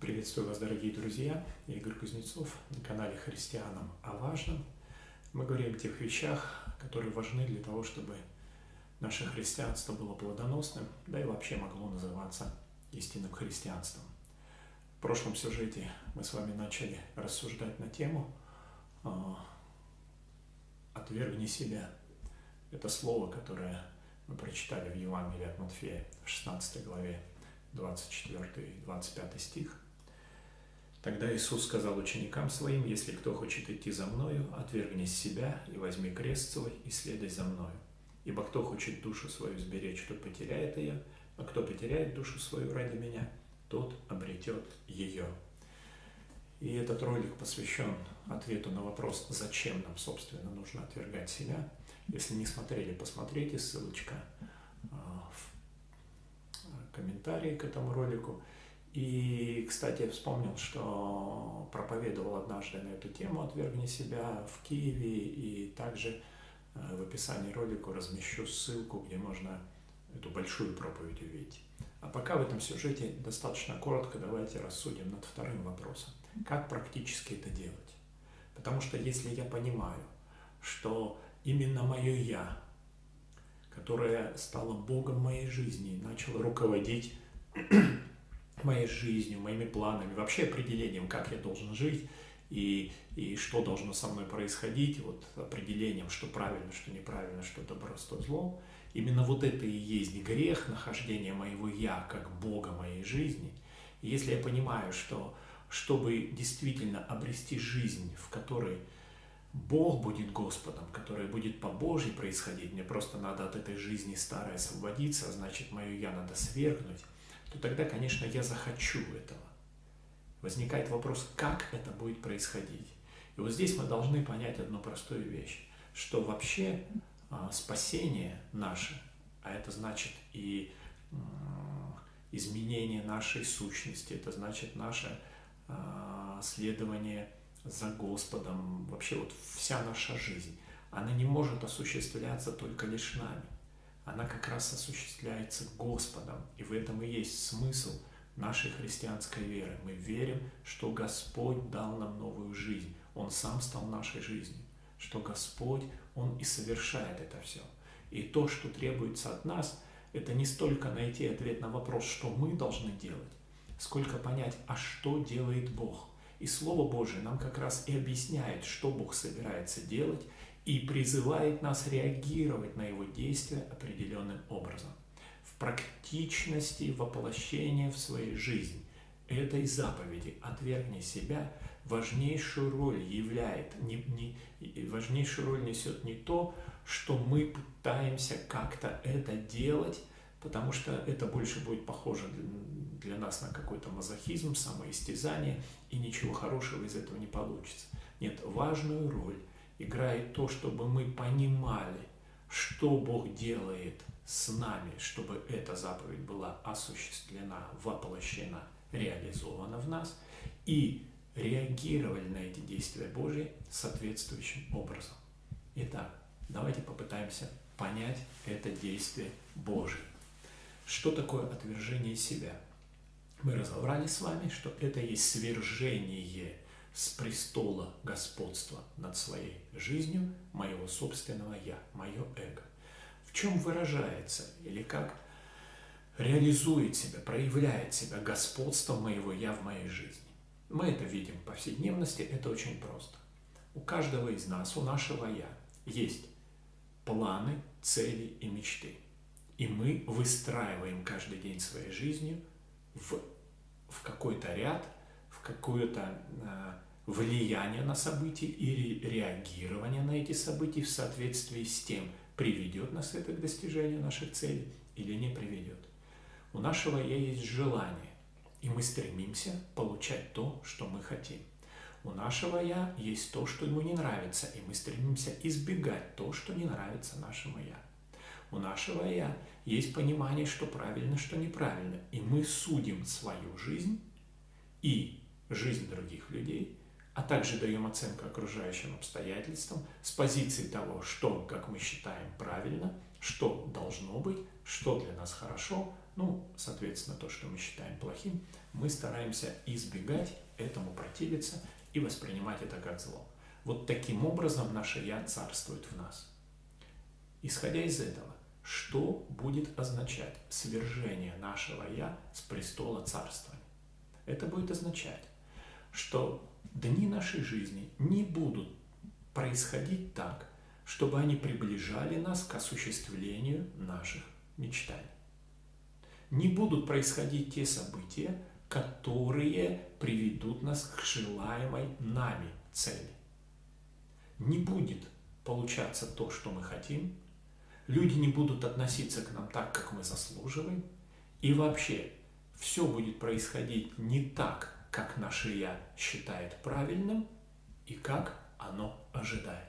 Приветствую вас, дорогие друзья. Я Игорь Кузнецов на канале «Христианам о важном». Мы говорим о тех вещах, которые важны для того, чтобы наше христианство было плодоносным, да и вообще могло называться истинным христианством. В прошлом сюжете мы с вами начали рассуждать на тему э, «Отвергни себя». Это слово, которое мы прочитали в Евангелии от Матфея в 16 главе 24 и 25 стих – Тогда Иисус сказал ученикам своим, если кто хочет идти за мною, отвергни себя и возьми крест свой и следуй за мною. Ибо кто хочет душу свою сберечь, тот потеряет ее, а кто потеряет душу свою ради меня, тот обретет ее. И этот ролик посвящен ответу на вопрос, зачем нам, собственно, нужно отвергать себя. Если не смотрели, посмотрите, ссылочка а, в комментарии к этому ролику. И, кстати, вспомнил, что проповедовал однажды на эту тему «Отвергни себя» в Киеве, и также э, в описании ролика размещу ссылку, где можно эту большую проповедь увидеть. А пока в этом сюжете достаточно коротко давайте рассудим над вторым вопросом. Как практически это делать? Потому что если я понимаю, что именно мое «я», которое стало Богом моей жизни, начало руководить моей жизнью, моими планами, вообще определением, как я должен жить и, и что должно со мной происходить, вот определением, что правильно, что неправильно, что добро, что зло. Именно вот это и есть грех нахождения моего «я» как Бога моей жизни. И если я понимаю, что чтобы действительно обрести жизнь, в которой Бог будет Господом, которая будет по Божьей происходить, мне просто надо от этой жизни старой освободиться, а значит, мое «я» надо свергнуть, то тогда, конечно, я захочу этого. Возникает вопрос, как это будет происходить. И вот здесь мы должны понять одну простую вещь, что вообще а, спасение наше, а это значит и изменение нашей сущности, это значит наше а, следование за Господом, вообще вот вся наша жизнь, она не может осуществляться только лишь нами она как раз осуществляется Господом. И в этом и есть смысл нашей христианской веры. Мы верим, что Господь дал нам новую жизнь. Он сам стал нашей жизнью. Что Господь, Он и совершает это все. И то, что требуется от нас, это не столько найти ответ на вопрос, что мы должны делать, сколько понять, а что делает Бог. И Слово Божие нам как раз и объясняет, что Бог собирается делать и призывает нас реагировать на его действия определенным образом. В практичности воплощения в своей жизни этой заповеди «отвергни себя» важнейшую роль являет, не, не, важнейшую роль несет не то, что мы пытаемся как-то это делать, потому что это больше будет похоже для нас на какой-то мазохизм, самоистязание, и ничего хорошего из этого не получится. Нет, важную роль играет то, чтобы мы понимали, что Бог делает с нами, чтобы эта заповедь была осуществлена, воплощена, реализована в нас, и реагировали на эти действия Божьи соответствующим образом. Итак, давайте попытаемся понять это действие Божие. Что такое отвержение себя? Мы разобрали с вами, что это есть свержение с престола господства над своей жизнью моего собственного «я», мое эго. В чем выражается или как реализует себя, проявляет себя господство моего «я» в моей жизни. Мы это видим в повседневности, это очень просто. У каждого из нас, у нашего «я» есть планы, цели и мечты. И мы выстраиваем каждый день своей жизни в, в какой-то ряд – какое-то э, влияние на события и реагирование на эти события в соответствии с тем, приведет нас это к достижению наших целей или не приведет. У нашего «я» есть желание, и мы стремимся получать то, что мы хотим. У нашего «я» есть то, что ему не нравится, и мы стремимся избегать то, что не нравится нашему «я». У нашего «я» есть понимание, что правильно, что неправильно, и мы судим свою жизнь и жизнь других людей, а также даем оценку окружающим обстоятельствам с позиции того, что, как мы считаем, правильно, что должно быть, что для нас хорошо, ну, соответственно, то, что мы считаем плохим, мы стараемся избегать этому, противиться и воспринимать это как зло. Вот таким образом наше «я» царствует в нас. Исходя из этого, что будет означать свержение нашего «я» с престола царствования? Это будет означать, что дни нашей жизни не будут происходить так, чтобы они приближали нас к осуществлению наших мечтаний. Не будут происходить те события, которые приведут нас к желаемой нами цели. Не будет получаться то, что мы хотим, люди не будут относиться к нам так, как мы заслуживаем, и вообще все будет происходить не так, как наше «я» считает правильным и как оно ожидает.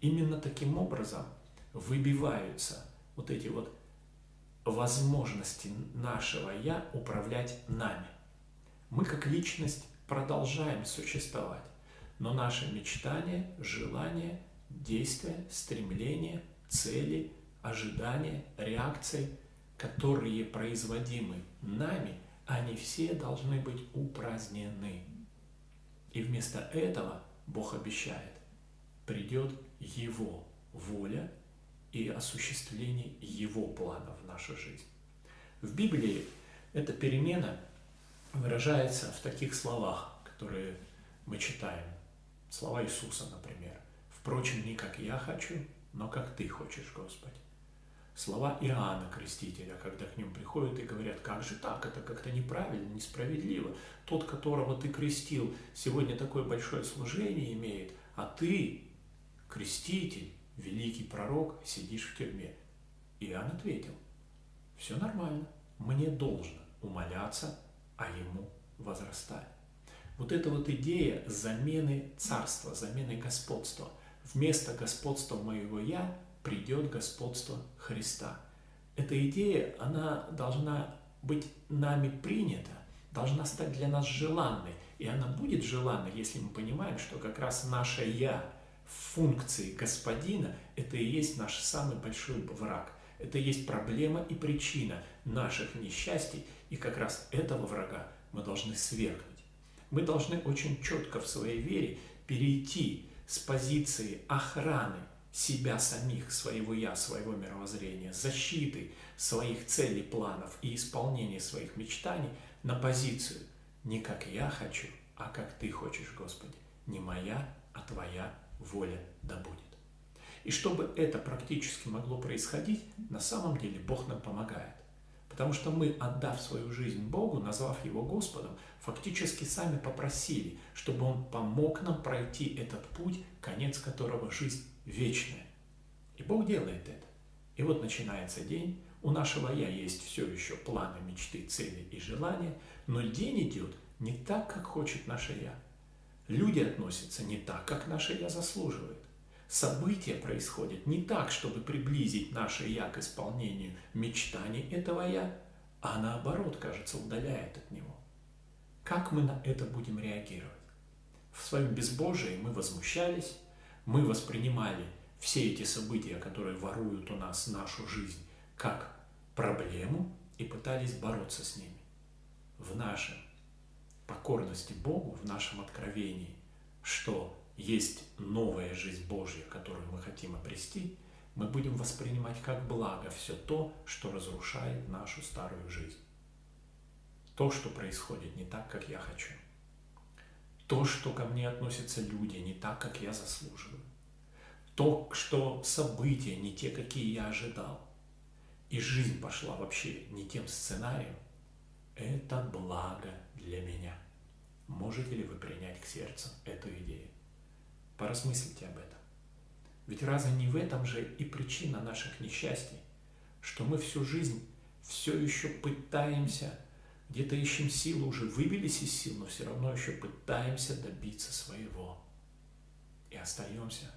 Именно таким образом выбиваются вот эти вот возможности нашего «я» управлять нами. Мы как личность продолжаем существовать, но наши мечтания, желания, действия, стремления, цели, ожидания, реакции, которые производимы нами, они все должны быть упразднены. И вместо этого Бог обещает, придет Его воля и осуществление Его плана в нашу жизнь. В Библии эта перемена выражается в таких словах, которые мы читаем. Слова Иисуса, например. «Впрочем, не как я хочу, но как Ты хочешь, Господи». Слова Иоанна Крестителя, когда к ним приходят и говорят, как же так, это как-то неправильно, несправедливо. Тот, которого ты крестил, сегодня такое большое служение имеет, а ты, креститель, великий пророк, сидишь в тюрьме. Иоанн ответил, все нормально, мне должно умоляться, а ему возрастать. Вот эта вот идея замены царства, замены господства. Вместо господства моего «я» придет господство Христа. Эта идея, она должна быть нами принята, должна стать для нас желанной. И она будет желанной, если мы понимаем, что как раз наше «я» в функции Господина – это и есть наш самый большой враг. Это и есть проблема и причина наших несчастий, и как раз этого врага мы должны свергнуть. Мы должны очень четко в своей вере перейти с позиции охраны себя самих, своего «я», своего мировоззрения, защиты своих целей, планов и исполнения своих мечтаний на позицию не как я хочу, а как ты хочешь, Господи. Не моя, а твоя воля да будет. И чтобы это практически могло происходить, на самом деле Бог нам помогает. Потому что мы, отдав свою жизнь Богу, назвав Его Господом, фактически сами попросили, чтобы Он помог нам пройти этот путь, конец которого жизнь вечная. И Бог делает это. И вот начинается день, у нашего «я» есть все еще планы, мечты, цели и желания, но день идет не так, как хочет наше «я». Люди относятся не так, как наше «я» заслуживает. События происходят не так, чтобы приблизить наше «я» к исполнению мечтаний этого «я», а наоборот, кажется, удаляет от него. Как мы на это будем реагировать? В своем безбожии мы возмущались, мы воспринимали все эти события, которые воруют у нас нашу жизнь, как проблему и пытались бороться с ними. В нашей покорности Богу, в нашем откровении, что есть новая жизнь Божья, которую мы хотим обрести, мы будем воспринимать как благо все то, что разрушает нашу старую жизнь. То, что происходит не так, как я хочу – то, что ко мне относятся люди не так, как я заслуживаю. То, что события не те, какие я ожидал. И жизнь пошла вообще не тем сценарием. Это благо для меня. Можете ли вы принять к сердцу эту идею? Поразмыслите об этом. Ведь разве не в этом же и причина наших несчастий, что мы всю жизнь все еще пытаемся где-то ищем силу, уже выбились из сил, но все равно еще пытаемся добиться своего. И остаемся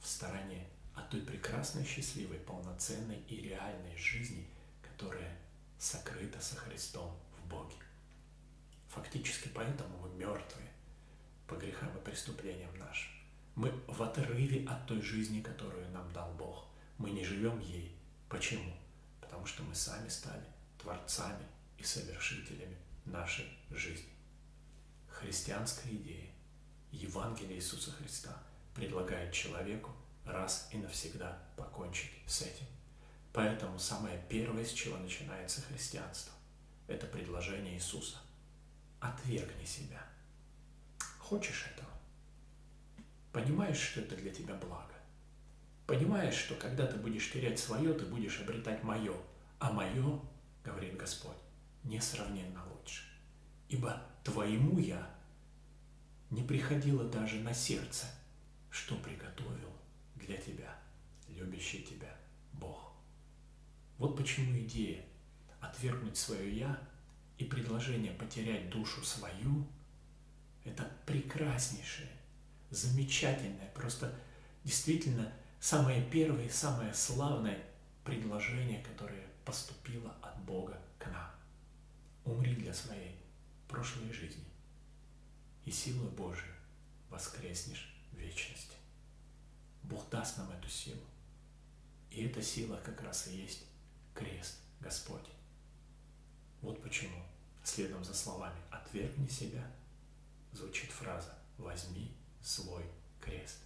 в стороне от той прекрасной, счастливой, полноценной и реальной жизни, которая сокрыта со Христом в Боге. Фактически поэтому мы мертвые по грехам и преступлениям нашим. Мы в отрыве от той жизни, которую нам дал Бог. Мы не живем ей. Почему? Потому что мы сами стали творцами и совершителями нашей жизни. Христианская идея, Евангелие Иисуса Христа предлагает человеку раз и навсегда покончить с этим. Поэтому самое первое, с чего начинается христианство, это предложение Иисуса. Отвергни себя. Хочешь этого? Понимаешь, что это для тебя благо? Понимаешь, что когда ты будешь терять свое, ты будешь обретать мое, а мое, говорит Господь, несравненно лучше. Ибо твоему я не приходило даже на сердце, что приготовил для тебя, любящий тебя Бог. Вот почему идея отвергнуть свое «я» и предложение потерять душу свою – это прекраснейшее, замечательное, просто действительно самое первое и самое славное предложение, которое поступило от Бога к нам. Умри для своей прошлой жизни, и силой Божией воскреснешь в вечности. Бог даст нам эту силу. И эта сила как раз и есть крест Господь. Вот почему, следом за словами «отвергни себя» звучит фраза «возьми свой крест».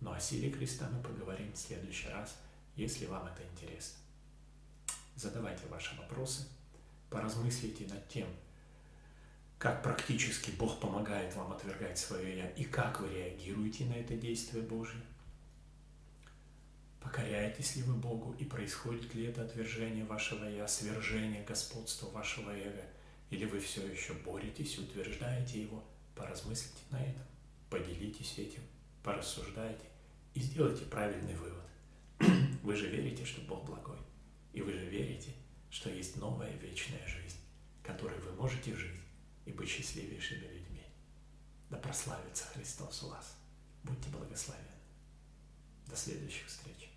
Но о силе креста мы поговорим в следующий раз, если вам это интересно. Задавайте ваши вопросы, поразмыслите над тем, как практически Бог помогает вам отвергать свое «я» и как вы реагируете на это действие Божие. Покоряетесь ли вы Богу и происходит ли это отвержение вашего «я», свержение господства вашего эго, или вы все еще боретесь утверждаете его, поразмыслите на этом, поделитесь этим, порассуждайте и сделайте правильный вывод. Вы же верите, что Бог благой, и вы же верите, что есть новая вечная жизнь, которой вы можете жить и быть счастливейшими людьми. Да прославится Христос у вас. Будьте благословенны. До следующих встреч.